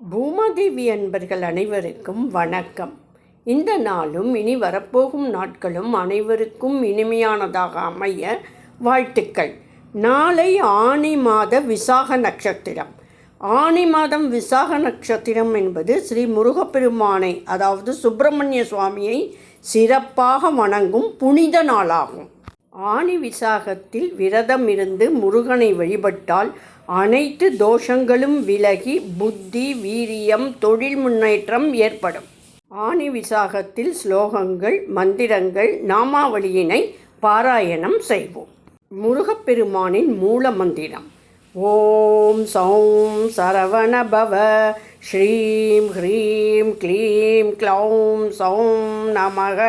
பூமாதேவி அன்பர்கள் அனைவருக்கும் வணக்கம். இந்த நாளும் இனி வரப்போகும் நாட்களும் அனைவருக்கும் இனிமையானதாக அமைய வாழ்த்துக்கள். நாளை ஆனி மாத விசாக நட்சத்திரம். ஆனி மாதம் விசாக நட்சத்திரம் என்பது ஸ்ரீ முருகப்பெருமானை அதாவது சுப்பிரமணிய சுவாமியை சிறப்பாக வணங்கும் புனித நாளாகும். ஆனி விசாகத்தில் விரதம் இருந்து முருகனை வழிபட்டால் அனைத்து தோஷங்களும் விலகி புத்தி வீரியம் தொழில் முன்னேற்றம் ஏற்படும். ஆனி விசாகத்தில் ஸ்லோகங்கள் மந்திரங்கள் நாமாவளியினை பாராயணம் செய்வோம். முருகப்பெருமானின் மூல மந்திரம். ஓம் சௌம் சரவணபவ ஸ்ரீம் ஹ்ரீம் க்ளீம் க்ளௌம் சௌம் நமக.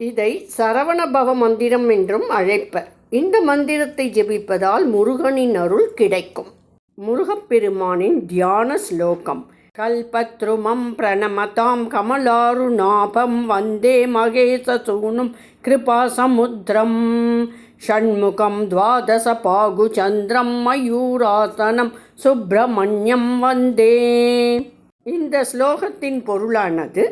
இதை சரவணபவ மந்திரம் என்றும் அழைப்பர் இந்த மந்திரத்தை ஜெபிப்பதால் முருகனின் அருள் கிடைக்கும். முருகப்பெருமானின் தியான ஸ்லோகம். கல்பத்ருமம் பிரணமதாம் கமலாருநாபம் வந்தே மகேசசூனும் கிருபாசமுத்திரம் ஷண்முகம் துவாதச பாகுச்சந்திரம் மயூராசனம் சுப்பிரமணியம் வந்தே. இந்த ஸ்லோகத்தின் பொருளானது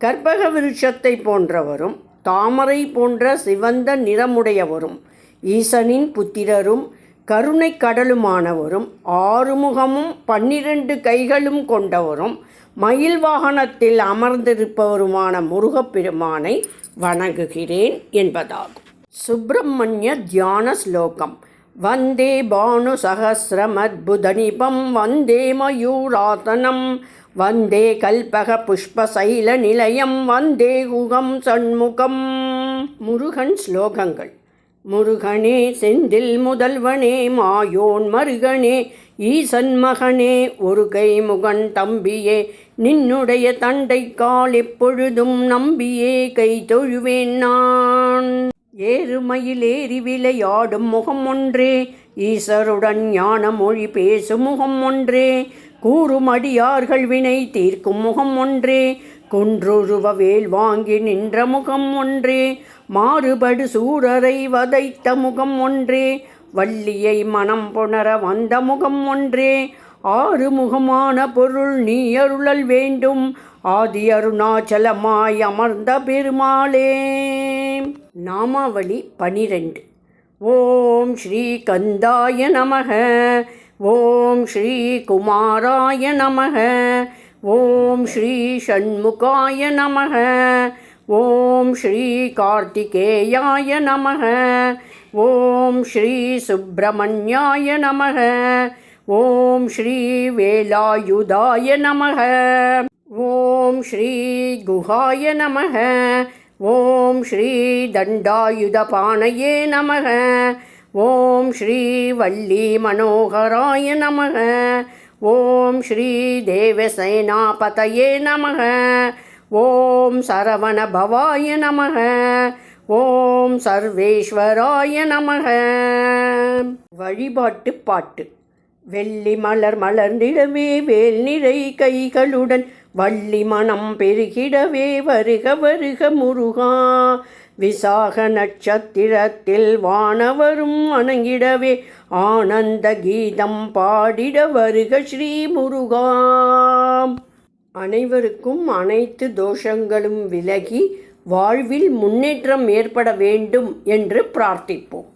கற்பக விருட்சத்தை போன்றவரும் தாமரை போன்ற சிவந்த நிறமுடையவரும் ஈசனின் புத்திரரும் கருணை கடலுமானவரும் ஆறுமுகமும் பன்னிரண்டு கைகளும் கொண்டவரும் மயில் வாகனத்தில் அமர்ந்திருப்பவருமான முருகப்பெருமானை வணங்குகிறேன் என்பதாகும். சுப்பிரமணிய தியான ஸ்லோகம். வந்தே பானு சகசிரமத்புதனிபம் வந்தே மயூராதனம் வந்தே கல்பக புஷ்பசைல நிலையம் வந்தே குகம் சண்முகம். முருகன் ஸ்லோகங்கள். முருகனே செந்தில் முதல்வனே மாயோன் மருகனே ஈசன் மகனே ஒரு கை முகன் தம்பியே நின்னுடைய தண்டை கால் எப்பொழுதும் நம்பியே கை தொழுவேன் நான். ஏறுமயிலேறி விளையாடும் முகம் ஒன்றே ஈசருடன் ஞான மொழி பேசும் முகம் ஒன்றே கூறும் அடியார்கள் வினை தீர்க்கும் முகம் ஒன்றே குன்றுருவ வேல் வாங்கி நின்ற முகம் ஒன்றே மாறுபடு சூரரை வதைத்த முகம் ஒன்றே வள்ளியை மனம் புணர வந்த முகம் ஒன்றே ஆறு முகமான பொருள் நீ அருளல் வேண்டும். ஆதி அருணாச்சலமாய் அமர்ந்த பெருமாளே. நாமாவளி பனிரெண்டு. ஓம் ஸ்ரீ கந்தாய நமக. ஓம் ஸ்ரீ குமாராய நமக. ஓம் ஸ்ரீ ஷண்முகாய நமக. ஓம் ஸ்ரீ கார்த்திகேயாய நமக. ஓம் ஸ்ரீ சுப்பிரமணியாய நமக. ஓம் ஸ்ரீ வேலாயுதாய நமக. ஓம் ஸ்ரீ குஹாய நமக. ஓம் ஸ்ரீ தண்டாயுதபாணயே நமக. ஓம் ஸ்ரீ வள்ளி மனோகராய நமக. ஓம் ஸ்ரீ தேவசேனாபதயே நமக. ஓம் சரவணபவாய நமக. ஓம் சர்வேஸ்வராய நமக. வழிபாட்டு பாட்டு. வெள்ளி மலர் மலர்ந்திடவே வேல் நிறை கைகளுடன் வள்ளி மனம் பெருகிடவே வருக வருக முருகா. விசாக நட்சத்திரத்தில் வானவரும் வணங்கிடவே ஆனந்த கீதம் பாடிட வருக ஸ்ரீ முருகா. அனைவருக்கும் அனைத்து தோஷங்களும் விலகி வாழ்வில் முன்னேற்றம் ஏற்பட வேண்டும் என்று பிரார்த்திப்போம்.